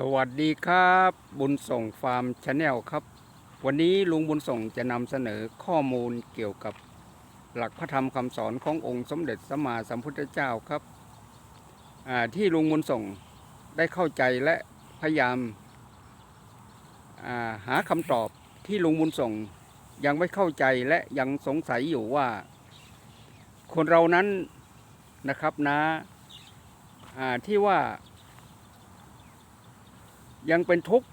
สวัสดีครับ บุญส่งฟาร์มชาแนลครับ วันนี้ลุงบุญส่งจะนำเสนอข้อมูลเกี่ยวกับหลักพระธรรมคำสอนขององค์สมเด็จสัมมาสัมพุทธเจ้าครับที่ลุงบุญส่งได้เข้าใจและพยายามาหาคำตอบที่ลุงบุญส่งยังไม่เข้าใจและยังสงสัยอยู่ว่า คนเรานั้นนะครับนะอ่าที่ว่า ยังเป็นทุกข์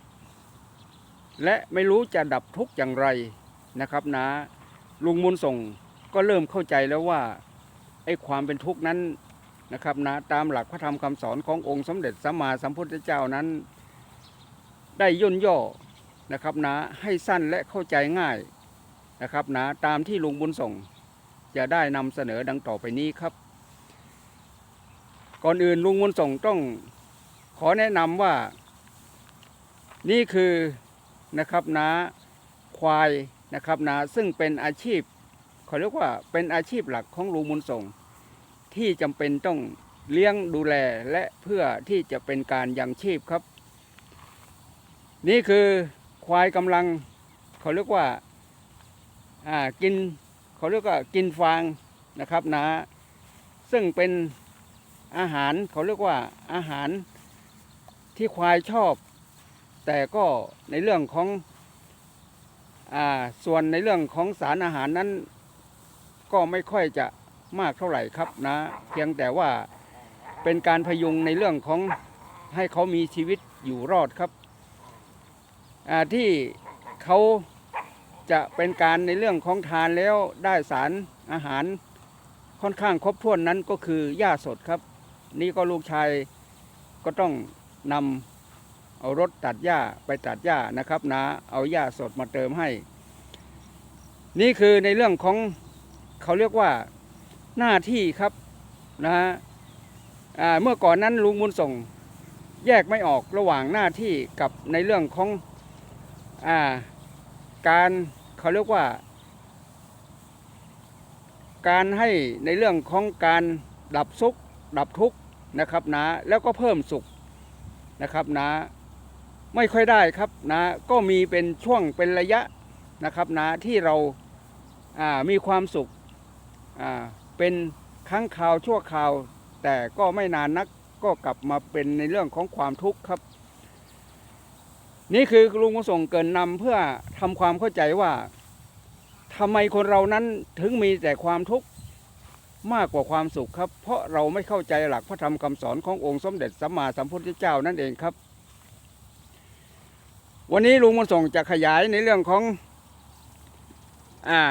และไม่รู้จะดับทุกข์อย่างไรนะครับนะลุงมุนส่งก็เริ่มเข้าใจแล้วว่าไอ้ความเป็นทุกข์นั้นนะครับนะตามหลักพระธรรมคำสอนขององค์สมเด็จสัมมาสัมพุทธเจ้านั้น ได้ย่นย่อนะครับนะให้สั้นและเข้าใจง่ายนะครับนะตามที่ลุงบุญส่งจะได้นำเสนอดังต่อไปนี้ครับ ก่อนอื่นลุงบุญส่งต้องขอแนะนำว่า นี่คือนะครับนาควายนะครับนาซึ่งเป็นอาชีพเขาเรียกว่าเป็นอาชีพหลักของลุงมุนส่ง ที่จำเป็นต้องเลี้ยงดูแลและเพื่อที่จะเป็นการยังชีพครับ นี่คือควายกำลังเขาเรียกว่าอ่ากินเขาเรียกว่ากินฟางนะครับนะซึ่งเป็นอาหารเขาเรียกว่าอาหารที่ควายชอบ แต่ก็ในเรื่องของอส่วนในเรื่องของสารอาหารนั้น ก็ไม่ค่อยจะมากเท่าไหร่ครับนะ เพียงแต่ว่าเป็นการพยุงในเรื่องของให้เขามีชีวิตอยู่รอดครับที่เขาจะเป็นการในเรื่องของทานแล้วได้สารอาหารค่อนข้างครบถ้วนนั้นก็คือหญ้าสดครับ นี่ก็ลูกชายก็ต้องนำ เอารถตัดหญ้าไปตัดหญ้านะครับนะเอาหญ้าสดมาเติมให้ นี่คือในเรื่องของเขาเรียกว่าหน้าที่ครับนะฮะเมื่อก่อนนั้นลุงบุญส่งแยกไม่ออกระหว่างหน้าที่กับในเรื่องของอาการเขาเรียกว่า การให้ในเรื่องของการดับสุขดับทุกข์นะครับนะแล้วก็เพิ่มสุขนะครับนะ ไม่ค่อยได้ครับนะก็มีเป็นช่วงเป็นระยะนะครับนะที่เรามีความสุขเป็นครั้งคราวชั่วคราว แต่ก็ไม่นานนักก็กลับมาเป็นในเรื่องของความทุกข์ครับ นี่คือลุงมาส่งเกินนำเพื่อทำความเข้าใจว่าทำไมคนเรานั้นถึงมีแต่ความทุกข์มากกว่าความสุขครับ เพราะเราไม่เข้าใจหลักพระธรรมคำสอนขององค์สมเด็จสัมมาสัมพุทธเจ้านั่นเองครับ วันนี้ลุงมันส่งจะขยายในเรื่องของอ่า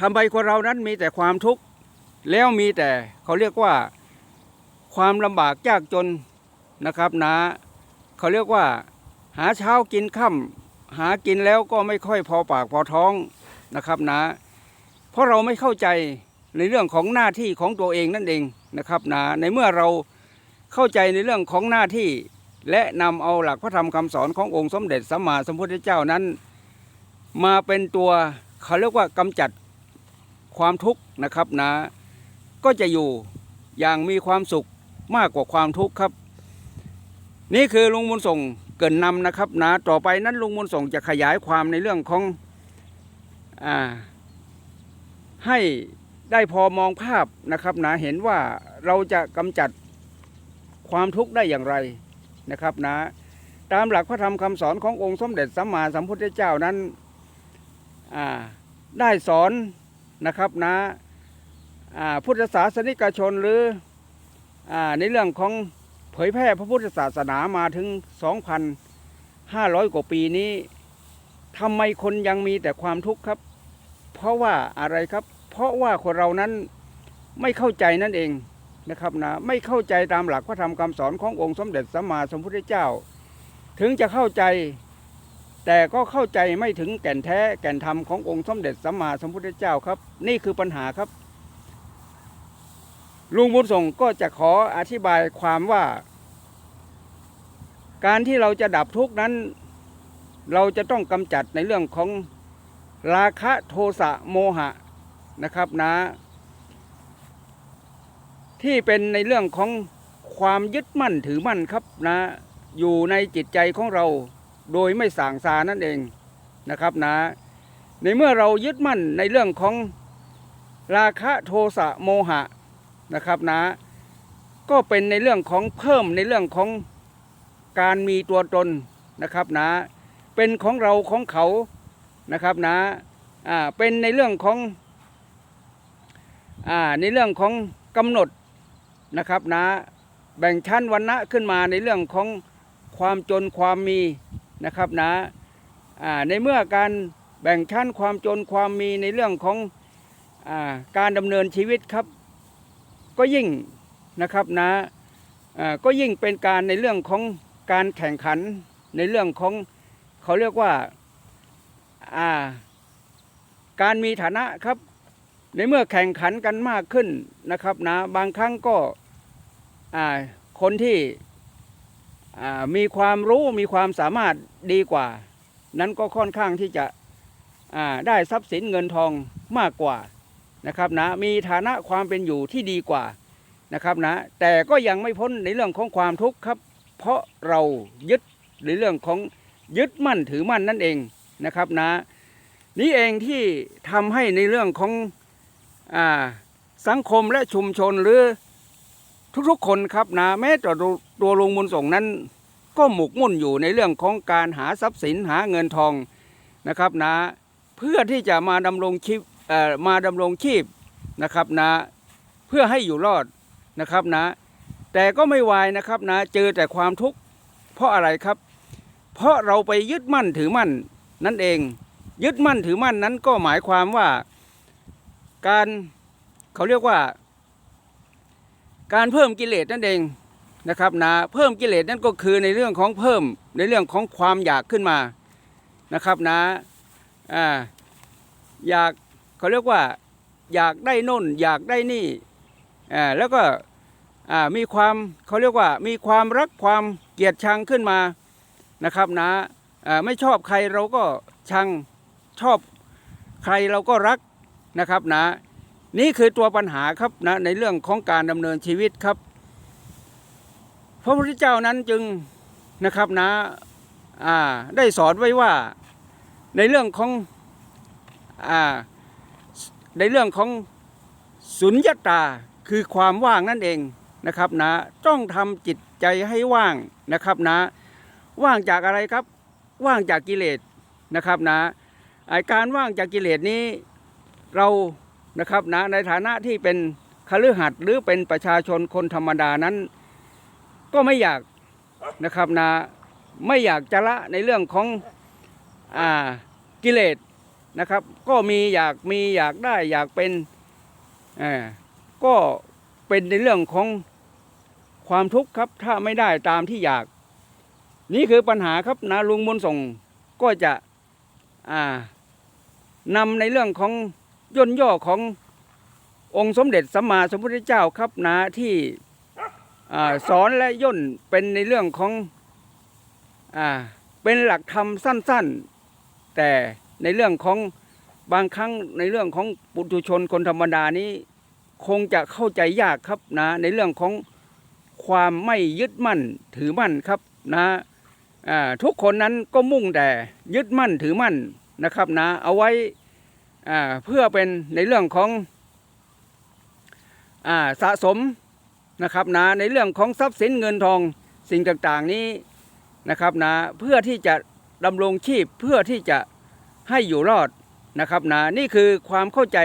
ทำไมคนเรานั้นมีแต่ความทุกข์แล้วมีแต่เขาเรียกว่าความลำบากยากจนนะครับนะเขาเรียกว่า หาเช้ากินค่ำหากินแล้วก็ไม่ค่อยพอปากพอท้องนะครับนะเพราะเราไม่เข้าใจในเรื่องของหน้าที่ของตัวเองนั่นเองนะครับนะในเมื่อเราเข้าใจในเรื่องของหน้าที่ และนำเอาหลักพระธรรมคำสอนขององค์สมเด็จสัมมาสัมพุทธเจ้านั้น มาเป็นตัวเขาเรียกว่ากำจัดความทุกข์นะครับนะ ก็จะอยู่อย่างมีความสุขมากกว่าความทุกข์ครับ นี่คือลุงมุนส่งเกินนำนะครับนะต่อไปนั้นลุงมุนส่งจะขยายความในเรื่องของอ่าให้ได้พอมองภาพนะครับนะเห็นว่าเราจะกำจัดความทุกข์ได้อย่างไร นะครับนะ ตามหลักพระธรรมคำสอนขององค์สมเด็จสัมมาสัมพุทธเจ้านั้นได้สอนนะครับนะพุทธศาสนิกชนหรืออในเรื่องของเผยแพร่พระพุทธศาสนามาถึง 2,500 กว่าปีนี้ทำไมคนยังมีแต่ความทุกข์ครับ เพราะว่าอะไรครับ เพราะว่าคนเรานั้นไม่เข้าใจนั่นเอง นะครับนะไม่เข้าใจตามหลักพระธรรมคำสอนขององค์สมเด็จสัมมาสัมพุทธเจ้า ถึงจะเข้าใจ แต่ก็เข้าใจไม่ถึงแก่นแท้แก่นธรรมขององค์สมเด็จสัมมาสัมพุทธเจ้าครับ นี่คือปัญหาครับ ลุงบุญส่งก็จะขออธิบายความว่า การที่เราจะดับทุกข์นั้น เราจะต้องกำจัดในเรื่องของราคะโทสะโมหะนะครับนะ ที่เป็นในเรื่องของความยึดมั่นถือมั่นครับนะ อยู่ในจิตใจของเราโดยไม่สางสานั่นเองนะครับนะ ในเมื่อเรายึดมั่นในเรื่องของราคะโทสะโมหะนะครับนะ ก็เป็นในเรื่องของเพิ่มในเรื่องของการมีตัวตนนะครับนะ เป็นของเราของเขานะครับนะอ่าเป็นในเรื่องของอ่าในเรื่องของกำหนด นะครับนะแบ่งชั้นวรรณะขึ้นมาในเรื่องของความจนความมีนะครับนะอ่าในเมื่อการแบ่งชั้นความจนความมีในเรื่องของอการดำเนินชีวิตครับ ก็ยิ่งนะครับนะอ่าก็ยิ่งเป็นการในเรื่องของการแข่งขันในเรื่องของเขาเรียกว่าการมีฐานะครับ ในเมื่อแข่งขันกันมากขึ้นนะครับนะบางครั้งก็คนที่มีความรู้มีความสามารถดีกว่า นั้นก็ค่อนข้างที่จะได้ทรัพย์สินเงินทองมากกว่านะครับนะมีฐานะความเป็นอยู่ที่ดีกว่านะครับนะแต่ก็ยังไม่พ้นในเรื่องของความทุกข์ครับเพราะเรายึดในเรื่องของยึดมั่นถือมั่นนั่นเองนะครับนะนี่เองที่ทำให้ในเรื่องของ สังคมและชุมชนหรือทุกๆคนครับนะแม้แต่ตัวลุงบุญส่งนั้น ก็หมกมุ่นอยู่ในเรื่องของการหาทรัพย์สินหาเงินทองนะครับนะเพื่อที่จะมาดำรงชีพมาดำรงชีพนะครับนะเพื่อให้อยู่รอดนะครับนะ แต่ก็ไม่วายนะครับนะเจอแต่ความทุกข์เพราะอะไรครับ เพราะเราไปยึดมั่นถือมั่นนั่นเอง ยึดมั่นถือมั่นนั้นก็หมายความว่า การเขาเรียกว่า การเพิ่มกิเลสนั่นเองนะครับนะเพิ่มกิเลสนั่นก็คือในเรื่องของเพิ่มในเรื่องของความอยากขึ้นมานะครับนะอ่าอยากเขาเรียกว่าอยากได้น่น อยากได้นี่อ่าแล้วก็อ่ามีความเขาเรียกว่ามีความรักความเกลียดชังขึ้นมานะครับนะอ่าไม่ชอบใครเราก็ชังชอบใครเราก็รัก นะครับนะ นี่คือตัวปัญหาครับนะในเรื่องของการดำเนินชีวิตครับ พระพุทธเจ้านั้นจึงนะครับนะอ่าได้สอนไว้ว่าในเรื่องของอ่าในเรื่องของสุญญตาคือความว่างนั่นเองนะครับนะต้องทำจิตใจให้ว่างนะครับนะ ว่างจากอะไรครับ ว่างจากกิเลสนะครับนะไอการว่างจากกิเลสนี้ เรานะครับนะในฐานะที่เป็นคฤหัสถ์หรือเป็นประชาชนคนธรรมดานั้น ก็ไม่อยากนะครับนะไม่อยากจะละในเรื่องของอ่ากิเลสนะครับ ก็มีอยากมีอยากได้อยากเป็นอ่าก็เป็นในเรื่องของความทุกข์ครับถ้าไม่ได้ตามที่อยาก นี่คือปัญหาครับนะลุงบุญส่งก็จะอ่านำในเรื่องของ ย่นย่อขององค์สมเด็จสัมมาสัมพุทธเจ้าครับนะที่สอนและย่นเป็นในเรื่องของอเป็นหลักธรรมสั้น ๆ แต่ในเรื่องของบางครั้งในเรื่องของปุถุชนคนธรรมดานี้คงจะเข้าใจยากครับนะในเรื่องของความไม่ยึดมั่นถือมั่นครับนะทุกคนนั้นก็มุ่งแต่ยึดมั่นถือมั่นนะครับนะเอาไว้ เพื่อเป็นในเรื่องของอสะสมนะครับนะในเรื่องของทรัพย์สินเงินทองสิ่งต่างๆนี้นะครับนะเพื่อที่จะดำรงชีพเพื่อที่จะให้อยู่รอดนะครับนะนี่คือความเข้าใจ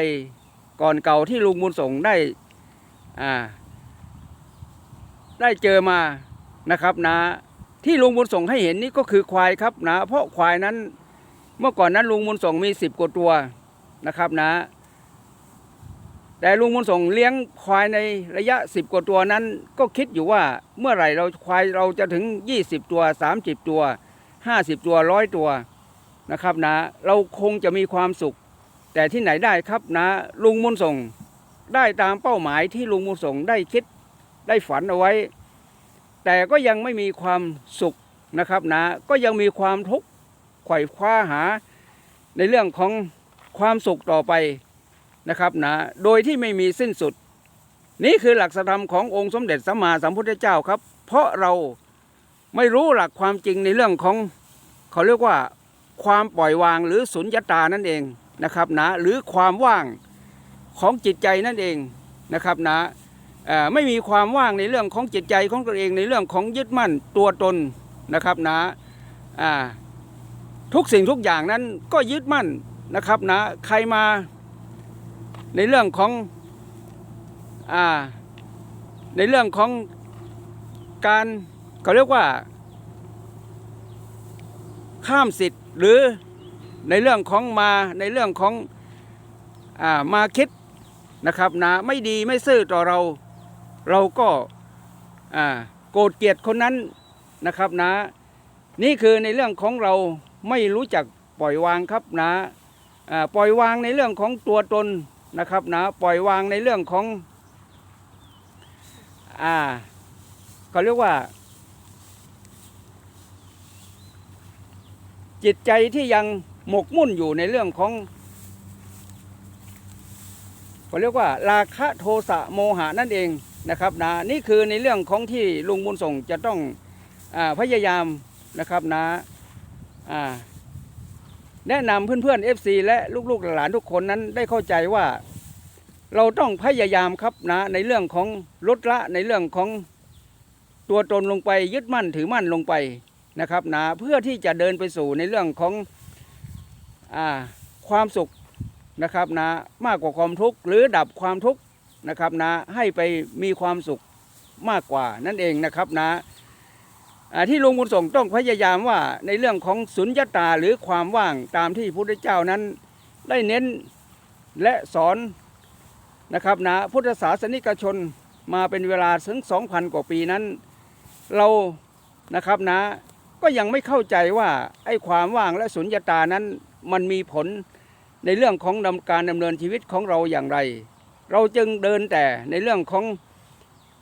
ก่อนเก่าที่ลุงบุญส่งได้อ่าได้เจอมานะครับนะที่ลุงบุญส่งให้เห็นนี่ก็คือควายครับนะเพราะควายนั้นเมื่อก่อนนั้นลุงบุญส่งมีสิบกว่าตัว นะครับนะ แต่ลุงบุญส่งเลี้ยงควายในระยะสิบกว่าตัวนั้น ก็คิดอยู่ว่าเมื่อไหร่เราควายเราจะถึง 20 ตัว 30 ตัว 50 ตัวร้อยตัวนะครับนะ เราคงจะมีความสุข แต่ที่ไหนได้ครับนะ ลุงบุญส่งได้ตามเป้าหมายที่ลุงบุญส่งได้คิดได้ฝันเอาไว้ แต่ก็ยังไม่มีความสุขนะครับนะ ก็ยังมีความทุกข์ไขว่คว้าหาในเรื่องของ ความสุขต่อไปนะครับนะโดยที่ไม่มีสิ้นสุด นี่คือหลักธรรมขององค์สมเด็จสัมมาสัมพุทธเจ้าครับ เพราะเราไม่รู้หลักความจริงในเรื่องของเขาเรียกว่าความปล่อยวางหรือสุญญตานั่นเองนะครับนะหรือความว่างของจิตใจนั่นเองนะครับนะเอ่อไม่มีความว่างในเรื่องของจิตใจของตัวเองในเรื่องของยึดมั่นตัวตนนะครับนะอ่าทุกสิ่งทุกอย่างนั้นก็ยึดมั่น นะครับนะใครมาในเรื่องของอ่าในเรื่องของการเขาเรียกว่า ข้ามสิทธิ์หรือในเรื่องของมาในเรื่องของอามาคิดนะครับนะไม่ดีไม่ซื่อต่อเราเราก็อ่าโกรธเกลียดคนนั้นนะครับนะ นี่คือในเรื่องของเราไม่รู้จักปล่อยวางครับนะอ่า ปล่อยวางในเรื่องของตัวตนนะครับนะปล่อยวางในเรื่องของอ่าเขาเรียกว่า จิตใจที่ยังหมกมุ่นอยู่ในเรื่องของเขาเรียกว่า ราคะโทสะโมหะนั่นเองนะครับนะนี่คือในเรื่องของที่ลุงบุญส่งจะต้องอพยายามนะครับนะอ่า แนะนำเพื่อนๆ FC และลูกๆหลานทุกคนนั้นได้เข้าใจว่า เราต้องพยายามครับนะในเรื่องของลดละในเรื่องของตัวตนลงไปยึดมั่นถือมั่นลงไปนะครับนะเพื่อที่จะเดินไปสู่ในเรื่องของอความสุขนะครับนะมากกว่าความทุกข์หรือดับความทุกข์นะครับนะให้ไปมีความสุขมากกว่านั่นเองนะครับนะอ่า ที่ลุงบุญส่งต้องพยายามว่าในเรื่องของสุญญตาหรือความว่างตามที่พระพุทธเจ้านั้นได้เน้นและสอนนะครับนะพุทธศาสนิกชนมาเป็นเวลาถึง 2,000 กว่าปีนั้น เรานะครับนะก็ยังไม่เข้าใจว่าไอ้ความว่างและสุญญตานั้นมันมีผลในเรื่องของดำการดำเนินชีวิตของเราอย่างไร เราจึงเดินแต่ในเรื่องของ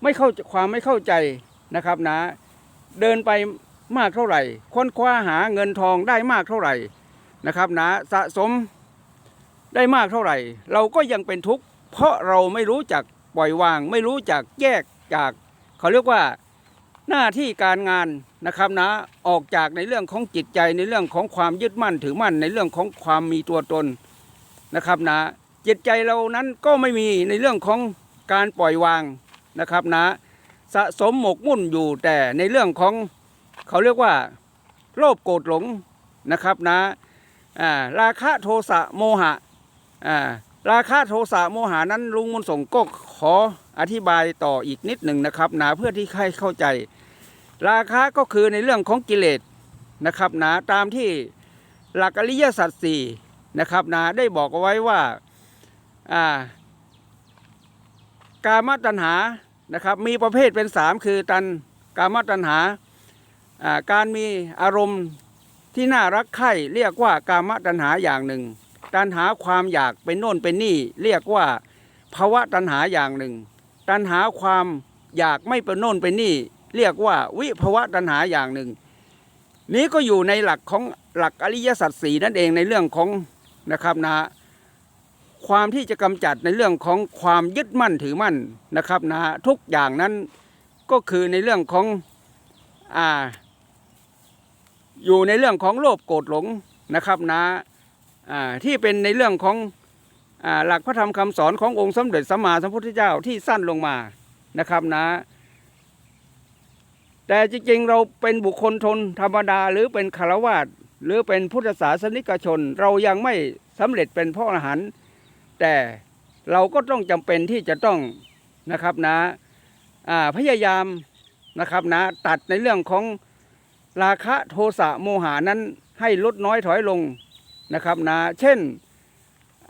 ไม่เข้าความไม่เข้าใจนะครับนะ เดินไปมากเท่าไหร่ ค้นคว้าหาเงินทองได้มากเท่าไหร่นะครับนะสะสมได้มากเท่าไหร่ เราก็ยังเป็นทุกข์เพราะเราไม่รู้จักปล่อยวาง ไม่รู้จักแยกจากเขาเรียกว่าหน้าที่การงานนะครับนะออกจากในเรื่องของจิตใจในเรื่องของความยึดมั่นถือมั่นในเรื่องของความมีตัวตนนะครับนะจิตใจเรานั้นก็ไม่มีในเรื่องของการปล่อยวางนะครับนะ สะสมหมกมุ่นอยู่แต่ในเรื่องของเขาเรียกว่าโลภโกรธหลงนะครับนะอ่าราคะโทสะโมหะราคะโทสะโมหานั้นลุงมุนส่งก็ขออธิบายต่ออีกนิดหนึ่งนะครับนะเพื่อที่ให้เข้าใจ ราคะก็คือในเรื่องของกิเลสนะครับนะตามที่หลักอริยสัจสี่นะครับนะได้บอกเอาไว้ว่าอ่ากามตัณหา นะครับมีประเภทเป็นสามคือตันกามตัณหาการมีอารมณ์ที่น่ารักใคร่เรียกว่ากามตัณหาอย่างหนึ่ง ตัณหาความอยากเป็นโน่นเป็นนี่ เรียกว่าภาวะตัณหาอย่างหนึ่ง ตัณหาความอยากไม่เป็นโน่นเป็นนี่ เรียกว่าวิภาวะตัณหาอย่างหนึ่ง นี้ก็อยู่ในหลักของหลักอริยสัจสีนั่นเองในเรื่องของนะครับนะ ความที่จะกำจัดในเรื่องของความยึดมั่นถือมั่นนะครับนะทุกอย่างนั้นก็คือในเรื่องของอ่าอยู่ในเรื่องของโลภโกรธหลงนะครับนะอ่าที่เป็นในเรื่องของอ่าหลักพระธรรมคำสอนขององค์สมเด็จสัมมาสัมพุทธเจ้าที่สั้นลงมานะครับนะแต่จริงๆเราเป็นบุคคลทนธรรมดาหรือเป็นคารวาสหรือเป็นพุทธศาสนิกชน เรายังไม่สำเร็จเป็นพระอรหันต์ แต่เราก็ต้องจำเป็นที่จะต้องนะครับนะอ่าพยายามนะครับนะตัดในเรื่องของราคะโทสะโมหานั้นให้ลดน้อยถอยลงนะครับนะเช่น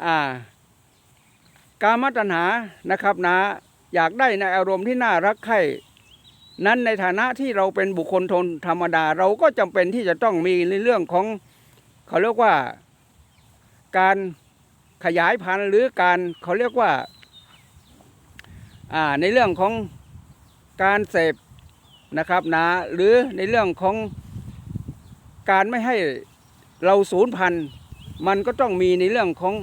อ่ากามตัณหานะครับนะอยากได้ในอารมณ์ที่น่ารักใคร่นั้นในฐานะที่เราเป็นบุคคลทนธรรมดา เราก็จำเป็นที่จะต้องมีในเรื่องของเขาเรียกว่าการ ขยายพันธุ์หรือการเขาเรียกว่าในเรื่องของการเสพนะครับนะหรือในเรื่องของการไม่ให้เราสูญพันธุ์มันก็ต้องมีในเรื่องของ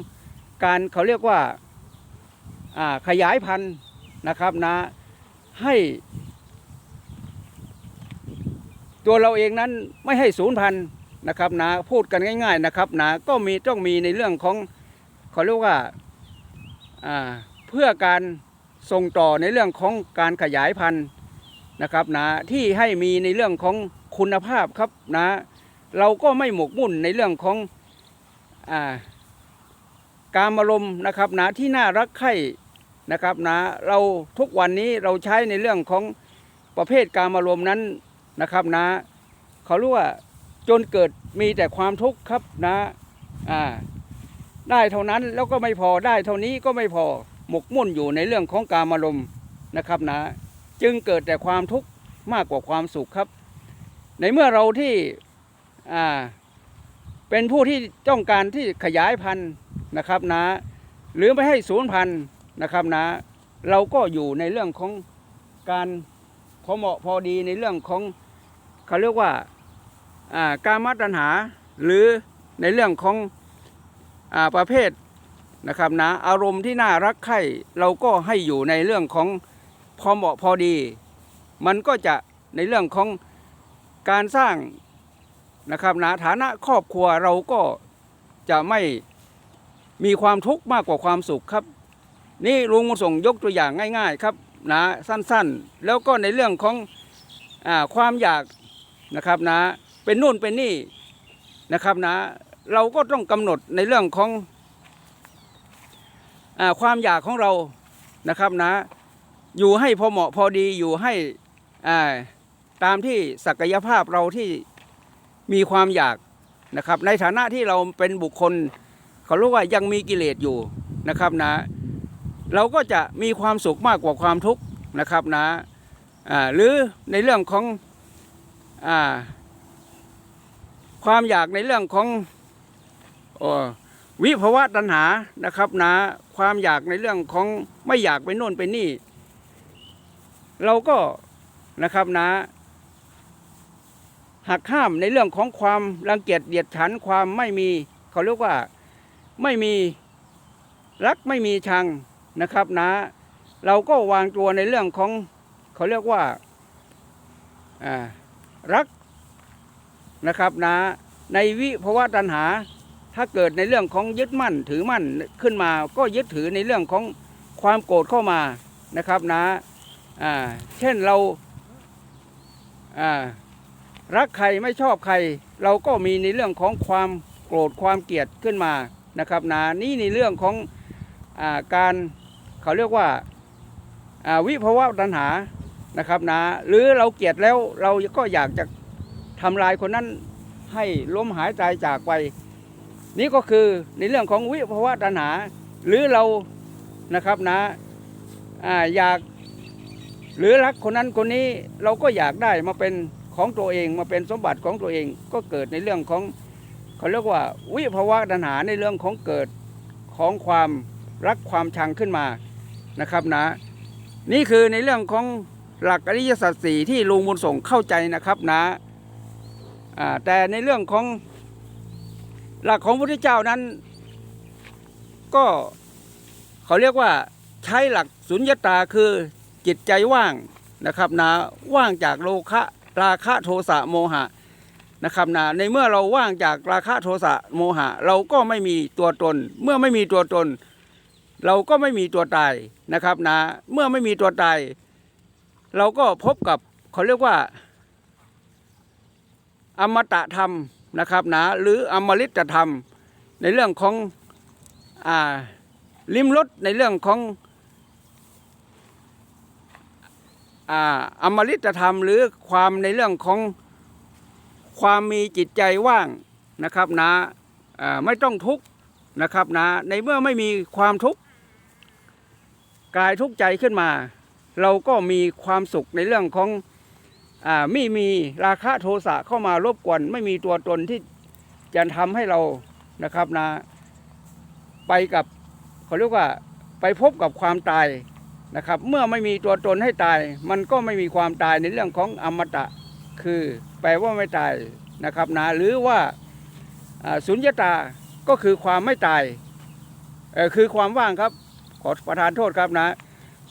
การเขาเรียกว่าขยายพันธุ์นะครับนะให้ตัวเราเองนั้นไม่ให้ศูนย์พันธุ์นะครับนะพูดกันง่าย ๆนะครับนะก็มีต้องมีในเรื่องของ เขาเรียกว่าเพื่อการส่งต่อในเรื่องของการขยายพันธุ์นะครับนะที่ให้มีในเรื่องของคุณภาพครับนะเราก็ไม่หมกมุ่นในเรื่องของอาการอารมณ์นะครับนะที่น่ารักใคร่นะครับนะเราทุกวันนี้เราใช้ในเรื่องของประเภทการอารมณ์นั้นนะครับนะเขาเรู้ว่าจนเกิดมีแต่ความทุกข์ครับนะอ่า ได้เท่านั้นแล้วก็ไม่พอได้เท่านี้ก็ไม่พอหมกมุ่นอยู่ในเรื่องของการอารมณ์นะครับนะ จึงเกิดแต่ความทุกข์มากกว่าความสุขครับ ในเมื่อเราที่อ่าเป็นผู้ที่ต้องการที่ขยายพันธุ์นะครับนะ หรือไม่ให้สูญพันธุ์นะครับนะ เราก็อยู่ในเรื่องของการพอเหมาะพอดีในเรื่องของเขาเรียกว่าการมาตรฐาหรือในเรื่องของ ประเภทนะครับนะอารมณ์ที่น่ารักใคร่เราก็ให้อยู่ในเรื่องของพอเหมาะพอดี มันก็จะในเรื่องของการสร้างนะครับนะฐานะครอบครัวเราก็จะไม่มีความทุกข์มากกว่าความสุขครับ นี่ลุงมส่งยกตัวอย่างง่าย ๆ ครับนะสั้นๆ แล้วก็ในเรื่องของอความอยากนะครับนะเป็นนู่นเป็นนี่นะครับนะ เราก็ต้องกำหนดในเรื่องของอความอยากของเรานะครับนะ อยู่ให้พอเหมาะพอดีอยู่ให้ตามที่ศักยภาพเราที่มีความอยากนะครับ ในฐานะที่เราเป็นบุคคลเขาเรู้ว่ายังมีกิเลสอยู่นะครับนะ เราก็จะมีความสุขมากกว่าความทุกข์นะครับนะอ่าหรือในเรื่องของอความอยากในเรื่องของ วิภาวะตัณหานะครับนะความอยากในเรื่องของไม่อยากไปโน่นไปนี่ เราก็นะครับนะหักห้ามในเรื่องของความรังเกียจเดียดฉันความไม่มีเขาเรียกว่าไม่มีรักไม่มีชังนะครับนะเราก็วางตัวในเรื่องของเขาเรียกว่ารักนะครับนะในวิภาวะตัณหา ถ้าเกิดในเรื่องของยึดมั่นถือมั่นขึ้นมา ก็ยึดถือในเรื่องของความโกรธเข้ามานะครับนะอ่าเช่นเราอ่ารักใครไม่ชอบใคร เราก็มีในเรื่องของความโกรธความเกลียดขึ้นมานะครับนะนี่ในเรื่องของอาการเขาเรียกว่าอ่าวิภาวะตัณหานะครับนะหรือเราเกลียดแล้วเราก็อยากจะทำลายคนนั้นให้ล้มหายตายจากไป นี่ก็คือในเรื่องของวิภาวะตัณหา หรือเรานะครับนะอาอยากหรือรักคนนั้นคนนี้เราก็อยากได้มาเป็นของตัวเองมาเป็นสมบัติของตัวเองก็เกิดในเรื่องของเขาเรียกว่าวิภาวะตัณหาในเรื่องของเกิดของความรักความชังขึ้นมานะครับนะ นี่คือในเรื่องของหลักอริยสัจสี่ที่ลุงบุญส่งเข้าใจนะครับนะอ่าแต่ในเรื่องของ หลักของพระพุทธเจ้านั้น ก็เขาเรียกว่าใช้หลักสุญญตาคือจิตใจว่างนะครับนะว่างจากโลคะราคะโทสะโมหะนะครับนะในเมื่อเราว่างจากราคะโทสะโมหะ เราก็ไม่มีตัวตน เมื่อไม่มีตัวตน เราก็ไม่มีตัวตายนะครับนะเมื่อไม่มีตัวตาย เราก็พบกับเขาเรียกว่า อมตะธรรม นะครับนะหรืออมฤตธรรมในเรื่องของอลิมรสในเรื่องของอมฤตธรรม หรือความในเรื่องของความมีจิตใจว่างนะครับนะอ่าไม่ต้องทุกข์นะครับนะในเมื่อไม่มีความทุกข์กายทุกข์ใจขึ้นมา เราก็มีความสุขในเรื่องของ ไม่มีราคะโทสะเข้ามารบกวน ไม่มีตัวตนที่จะทำให้เรานะครับนะไปกับเขาเรียกว่าไปพบกับความตายนะครับ เมื่อไม่มีตัวตนให้ตาย มันก็ไม่มีความตายในเรื่องของอมตะ คือแปลว่าไม่ตายนะครับนะหรือว่าสุญญตาก็คือความไม่ตายคือความว่างครับขอประทานโทษครับนะ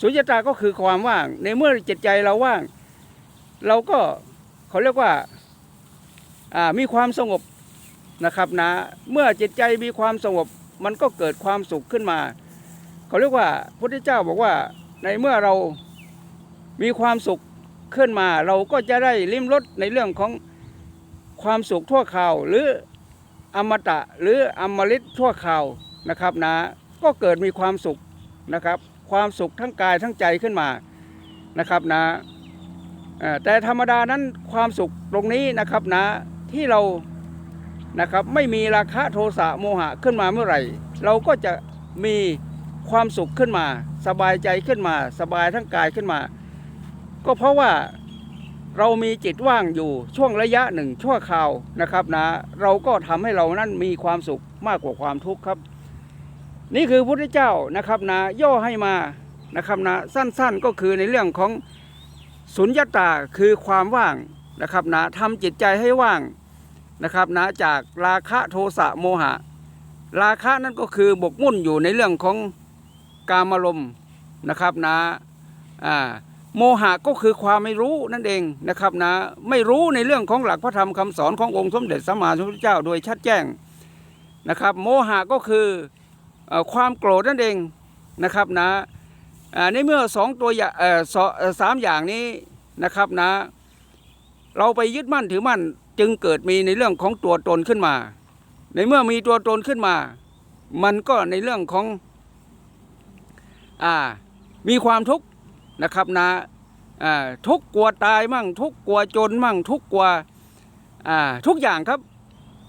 สุญญตาก็คือความว่าง ในเมื่อจิตใจเราว่าง เราก็เขาเรียกว่ามีความสงบนะครับนะเมื่อจิตใจมีความสงบมันก็เกิดความสุขขึ้นมา เขาเรียกว่าพระพุทธเจ้าบอกว่าในเมื่อเรามีความสุขขึ้นมา เราก็จะได้ลิ้มรสในเรื่องของความสุขทั่วคราวหรืออมตะหรืออมฤตทั่วคราวนะครับนะก็เกิดมีความสุขนะครับ ความสุขทั้งกายทั้งใจขึ้นมานะครับนะ แต่ธรรมดานั้นความสุขตรงนี้นะครับนะที่เรานะครับไม่มีราคะโทสะโมหะขึ้นมาเมื่อไหร่ เราก็จะมีความสุขขึ้นมา สบายใจขึ้นมา สบายทั้งกายขึ้นมา ก็เพราะว่าเรามีจิตว่างอยู่ช่วงระยะหนึ่งชั่วคราวนะครับนะเราก็ทำให้เรานั้นมีความสุขมากกว่าความทุกข์ครับ นี่คือพระพุทธเจ้านะครับนะย่อให้มานะครับนะสั้นๆก็คือในเรื่องของ สุญญตาคือความว่างนะครับนะทำจิตใจให้ว่างนะครับนะจากราคะโทสะโมหะ ราคะนั่นก็คือบกมุ่นอยู่ในเรื่องของกามารมณ์นะครับนะอ่าโมหะก็คือความไม่รู้นั่นเองนะครับนะไม่รู้ในเรื่องของหลักพระธรรมคำสอนขององค์สมเด็จสัมมาสัมพุทธเจ้าโดยชัดแจ้งนะครับ โมหะก็คืออความโกรธนั่นเองนะครับนะอ่า ในเมื่อสองตัวอย่างสามอย่างนี้นะครับนะ เราไปยึดมั่นถือมั่นจึงเกิดมีในเรื่องของตัวตนขึ้นมา ในเมื่อมีตัวตนขึ้นมา มันก็ในเรื่องของอ่ามีความทุกข์นะครับนะอ่าทุกข์กลัวตายมั่ง ทุกข์กลัวจนมั่ง ทุกข์กลัวอ่าทุกอย่างครับ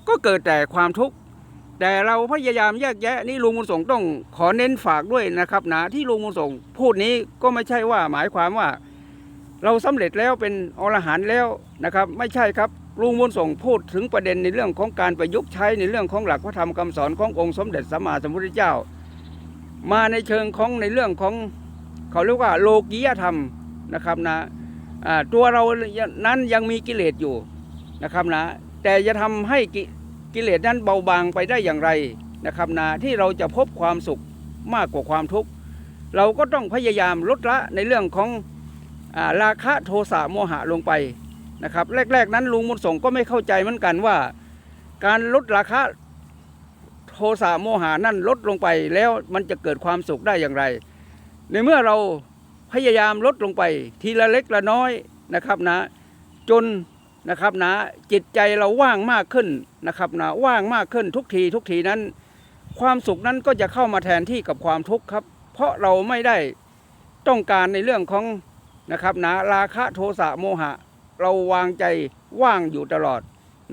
ก็เกิดแต่ความทุกข์ แต่เราพยายามแยกแยะนี่ลุงบุญส่งต้องขอเน้นฝากด้วยนะครับนะที่ลุงบุญส่งพูดนี้ก็ไม่ใช่ว่าหมายความว่า เราสำเร็จแล้วเป็นอรหันต์แล้วนะครับ ไม่ใช่ครับลุงบุญส่งพูดถึงประเด็นในเรื่องของการประยุกต์ใช้ในเรื่องของหลักพระธรรมคำสอนขององค์สมเด็จสัมมาสัมพุทธเจ้า มาในเชิงของในเรื่องของเขาเรียกว่าโลกียธรรมนะครับนะอ่าตัวเรานั้นยังมีกิเลสอยู่นะครับนะแต่จะทำให้ กิเลสนั้นเบาบางไปได้อย่างไรนะครับนะที่เราจะพบความสุขมากกว่าความทุกข์เราก็ต้องพยายามลดละในเรื่องของอาราคะโทสะโมหะลงไปนะครับแรก ๆ นั้นลุงมุนส่งก็ไม่เข้าใจเหมือนกันว่า การลดราคะโทสะโมหะนั่นลดลงไปแล้วมันจะเกิดความสุขได้อย่างไร ในเมื่อเราพยายามลดลงไปทีละเล็กละน้อยนะครับนะ จน นะครับนะจิตใจเราว่างมากขึ้นนะครับนะว่างมากขึ้นทุกทีทุกทีนั้น ความสุขนั้นก็จะเข้ามาแทนที่กับความทุกข์ครับ เพราะเราไม่ได้ต้องการในเรื่องของนะครับนะราคะโทสะโมหะ เราวางใจว่างอยู่ตลอด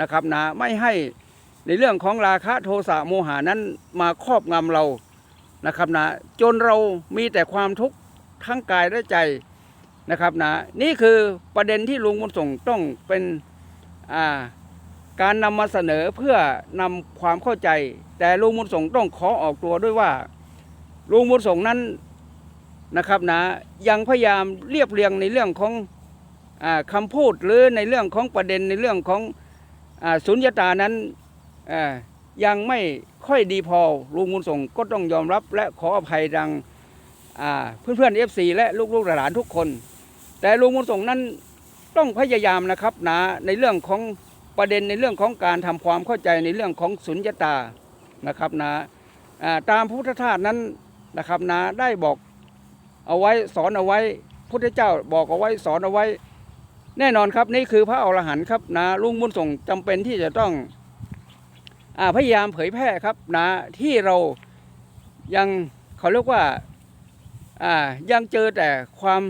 นะครับนะไม่ให้ในเรื่องของราคะโทสะโมหานั้นมาครอบงำเรานะครับนะจนเรามีแต่ความทุกข์ทั้งกายและใจ นะครับนะนี่คือประเด็นที่ลุงบุญส่งต้องเป็นาการนำมาเสนอเพื่อนำความเข้าใจ แต่ลุงบุญส่งต้องขอออกตัวด้วยว่าลุงบุญส่งนั้นนะครับนะยังพยายามเรียบเรียงในเรื่องของอคำพูดหรือในเรื่องของประเด็นในเรื่องของอสุญญตานั้นยังไม่ค่อยดีพอลุงมุนส่งก็ต้องยอมรับและขออภัยดังเพื่อนๆเอฟซีและลูกๆหลานทุกคน แต่ลุงมุนส่งนั้นต้องพยายามนะครับนะในเรื่องของประเด็นในเรื่องของการทำความเข้าใจในเรื่องของสุญญตานะครับนะอ่าตามพุทธทาสนั้นนะครับนะได้บอกเอาไว้สอนเอาไว้พุทธเจ้าบอกเอาไว้สอนเอาไว้ แน่นอนครับนี่คือพระอรหันต์ครับนะลุงบุญส่งจำเป็นที่จะต้องอพยายามเผยแพร่ครับนะที่เรายังเขาเรียกว่ายังเจอแต่ความ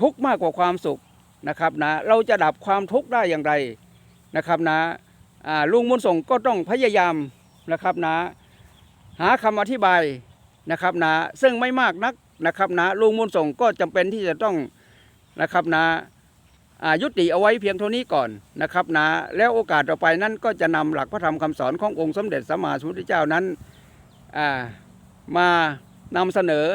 ทุกข์มากกว่าความสุขนะครับนะเราจะดับความทุกข์ได้อย่างไรนะครับนะอ่าลุงบุญส่งก็ต้องพยายามนะครับนะหาคำอธิบายนะครับนะซึ่งไม่มากนักนะครับนะลุงมุนส่งก็จำเป็นที่จะต้องนะครับนะอ่ายุติเอาไว้เพียงเท่านี้ก่อนนะครับนะแล้วโอกาสต่อไปนั้นก็จะนำหลักพระธรรมคำสอนขององค์สมเด็จสัมมาสัมพุทธเจ้านั้นมานำเสนอ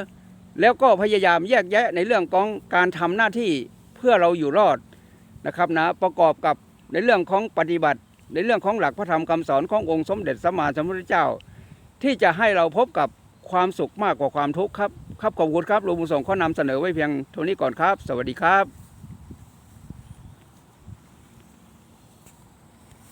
แล้วก็พยายามแยกแยะในเรื่องของการทำหน้าที่เพื่อเราอยู่รอดนะครับนะประกอบกับในเรื่องของปฏิบัติ ในเรื่องของหลักพระธรรมคำสอนขององค์สมเด็จสัมมาสัมพุทธเจ้า ที่จะให้เราพบกับความสุขมากกว่าความทุกข์ครับครับขอบคุณครับหลวงปู่ส่งข้อนำเสนอไว้เพียงเท่านี้ก่อนครับ สวัสดีครับ